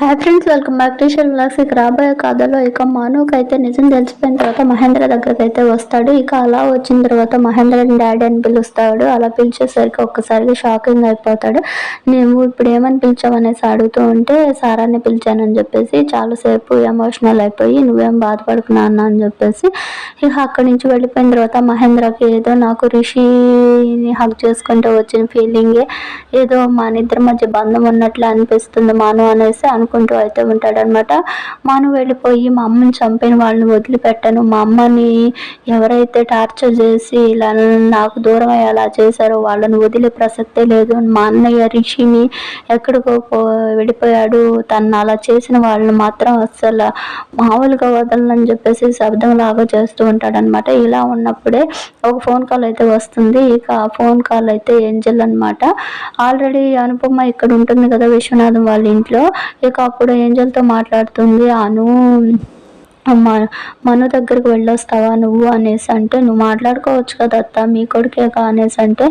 Hi friends welcome back to shell blogs ఇక రాబోయే కథలో ఇక మానుక్ అయితే నిజం తెలిసిపోయిన తర్వాత మహేంద్ర దగ్గరికి అయితే వస్తాడు. ఇక అలా వచ్చిన తర్వాత మహేంద్ర డాడీ అని పిలుస్తాడు. అలా పిలిచేసరికి ఒక్కసారిగా షాకింగ్ అయిపోతాడు. నేను ఇప్పుడు ఏమని పిలిచావు అనేసి అడుగుతూ ఉంటే సారాన్ని పిలిచానని చెప్పేసి చాలాసేపు ఎమోషనల్ అయిపోయి నువ్వేం బాధపడుకున్నా అన్న అని చెప్పేసి ఇక అక్కడి నుంచి వెళ్ళిపోయిన తర్వాత మహేంద్రకి ఏదో నాకు రిషిని హక్ చేసుకుంటూ వచ్చిన ఫీలింగే ఏదో మా ఇద్దరి మధ్య బంధం ఉన్నట్లు అనిపిస్తుంది మాను అనేసి అనుకుంటూ అయితే ఉంటాడనమాట మాను వెళ్ళిపోయి మా అమ్మని చంపిన వాళ్ళని వదిలిపెట్టను. మా అమ్మని ఎవరైతే టార్చర్ చేసి ఇలా నాకు దూరం అయ్యేలా చేశారో వాళ్ళని వదిలే ప్రసక్తే లేదు. మా అన్నయ్య రిషిని ఎక్కడికో పో వెళ్ళిపోయాడు. తను అలా చేసిన వాళ్ళని మాత్రం అస్సలు మామూలుగా వదలని చెప్పేసి శబ్దం లాగా చేస్తూ ఉంటాడనమాట ఇలా ఉన్నప్పుడే ఒక ఫోన్ కాల్ అయితే వస్తుంది. ఇక ఆ ఫోన్ కాల్ అయితే ఏంజల్ అనమాట ఆల్రెడీ అనుపమ ఇక్కడ ఉంటుంది కదా విశ్వనాథం వాళ్ళ ఇంట్లో. ఇక అప్పుడు ఏంజల్తో మాట్లాడుతుంది. అను మను దగ్గరికి వెళ్ళొస్తావా నువ్వు అనేసి అంటే నువ్వు మాట్లాడుకోవచ్చు కదా అత్త మీ కొడుకే కా అనేసి అంటే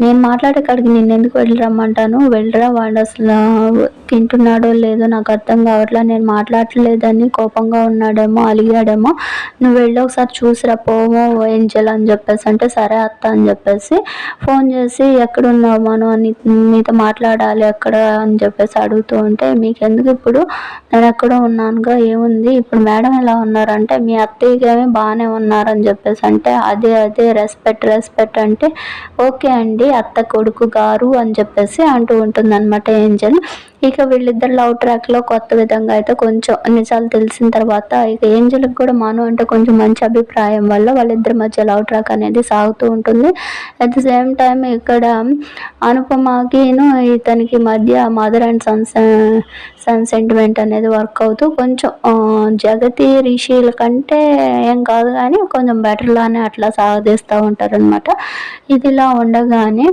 నేను మాట్లాడే కాడికి నేను ఎందుకు వెళ్ళి రమ్మంటాను వెళ్ళరా వాడు అసలు తింటున్నాడో లేదో నాకు అర్థం కావట్లా నేను మాట్లాడలేదని కోపంగా ఉన్నాడేమో అలిగాడేమో నువ్వు వెళ్ళి ఒకసారి చూసిరా పోమో ఏంజల్ అని చెప్పేసి అంటే సరే అత్త అని చెప్పేసి ఫోన్ చేసి ఎక్కడున్నావు మనం? అని మీతో మాట్లాడాలి ఎక్కడ అని చెప్పేసి అడుగుతూ ఉంటే మీకు ఎందుకు ఇప్పుడు? నేను ఎక్కడో ఉన్నానుగా ఏముంది? ఇప్పుడు మేడం ఎలా ఉన్నారంటే మీ అత్తయ్యకి బాగానే ఉన్నారని చెప్పేసి అంటే అదే అదే రెస్పెక్ట్ రెస్పెక్ట్ అంటే ఓకే అండి అత్త కొడుకు గారు అని చెప్పేసి అంటూ ఉంటుంది అనమాట ఏంజల్. ఇక వీళ్ళిద్దరు లవ్ ట్రాక్లో కొత్త విధంగా అయితే కొంచెం నిజాలు తెలిసిన తర్వాత ఇక ఏంజల్కి కూడా మాను అంటే కొంచెం మంచి అభిప్రాయం వల్ల వాళ్ళిద్దరి మధ్య లవ్ ట్రాక్ అనేది సాగుతూ ఉంటుంది. అట్ ద సేమ్ టైం ఇక్కడ అనుపమకిను ఇతనికి మధ్య mother and sons son sentiment అనేది వర్క్ అవుతూ కొంచెం uh, జగతి రిషిల కంటే ఏం కాదు కానీ కొంచెం బెటర్లానే అట్లా సాగదీస్తూ ఉంటారనమాట ఇదిలా ఉండగానే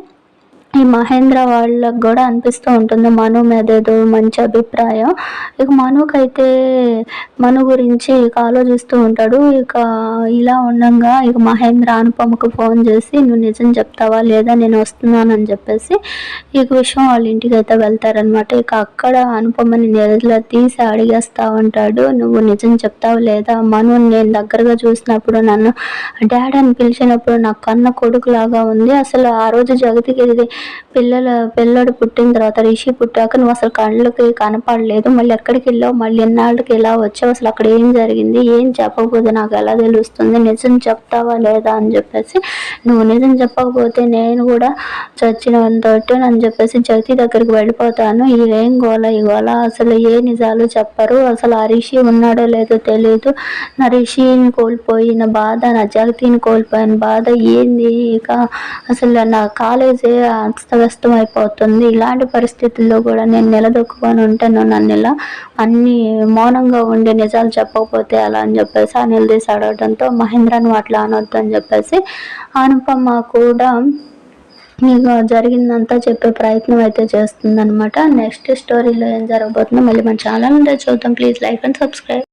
ఈ మహేంద్ర వాళ్ళకి కూడా అనిపిస్తూ ఉంటుంది మను మీద ఏదో మంచి అభిప్రాయం. ఇక మనుకైతే మను గురించి ఇక ఆలోచిస్తూ ఉంటాడు. ఇక ఇలా ఉండగా ఇక మహేంద్ర అనుపమకు ఫోన్ చేసి నువ్వు నిజం చెప్తావా లేదా నేను వస్తున్నానని చెప్పేసి ఇక విషయం వాళ్ళ ఇంటికి అయితే వెళ్తారనమాట. ఇక అక్కడ అనుపమని నెలలో తీసి అడిగేస్తా ఉంటాడు. నువ్వు నిజం చెప్తావా లేదా? మను నేను దగ్గరగా చూసినప్పుడు నన్ను డాడీ అని పిలిచినప్పుడు నాకు కన్న కొడుకు లాగా ఉంది. అసలు ఆ రోజు జగతికి ఇది పిల్లల పిల్లడు పుట్టిన తర్వాత రిషి పుట్టాక నువ్వు అసలు కళ్ళకి కనపడలేదు. మళ్ళీ ఎక్కడికి వెళ్ళావు? మళ్ళీ ఎన్నాళ్ళకి ఎలా వచ్చావు? అసలు అక్కడ ఏం జరిగింది? ఏం చెప్పకపోతే నాకు ఎలా తెలుస్తుంది? నిజం చెప్తావా లేదా అని చెప్పేసి నువ్వు నిజం చెప్పకపోతే నేను కూడా చచ్చిన తోటి అని చెప్పేసి జగతి దగ్గరికి వెళ్ళిపోతాను. ఏం గోల? ఈ గోల అసలు ఏ నిజాలు చెప్పరు. అసలు ఆ రిషి ఉన్నాడో లేదో తెలియదు నా రిషిని కోల్పోయిన బాధ నా జగతిని కోల్పోయిన బాధ ఏంది? ఇక అసలు నా కాలేజీ అస్తవ్యస్తం అయిపోతుంది ఇలాంటి పరిస్థితుల్లో కూడా నేను నిలదొక్కుకొని ఉంటాను నన్ను ఇలా అన్ని మౌనంగా ఉండి నిజాలు చెప్పకపోతే అలా అని చెప్పేసి ఆ నిలదీసి అడగడంతో మహేంద్రను అట్లా అనొద్దు అని చెప్పేసి అనుపమ కూడా మీకు జరిగిందంతా చెప్పే ప్రయత్నం అయితే చేస్తుందనమాట నెక్స్ట్ స్టోరీలో ఏం జరగబోతుందో మళ్ళీ మన ఛానల్ ఉంటే చూద్దాం. Please like and subscribe.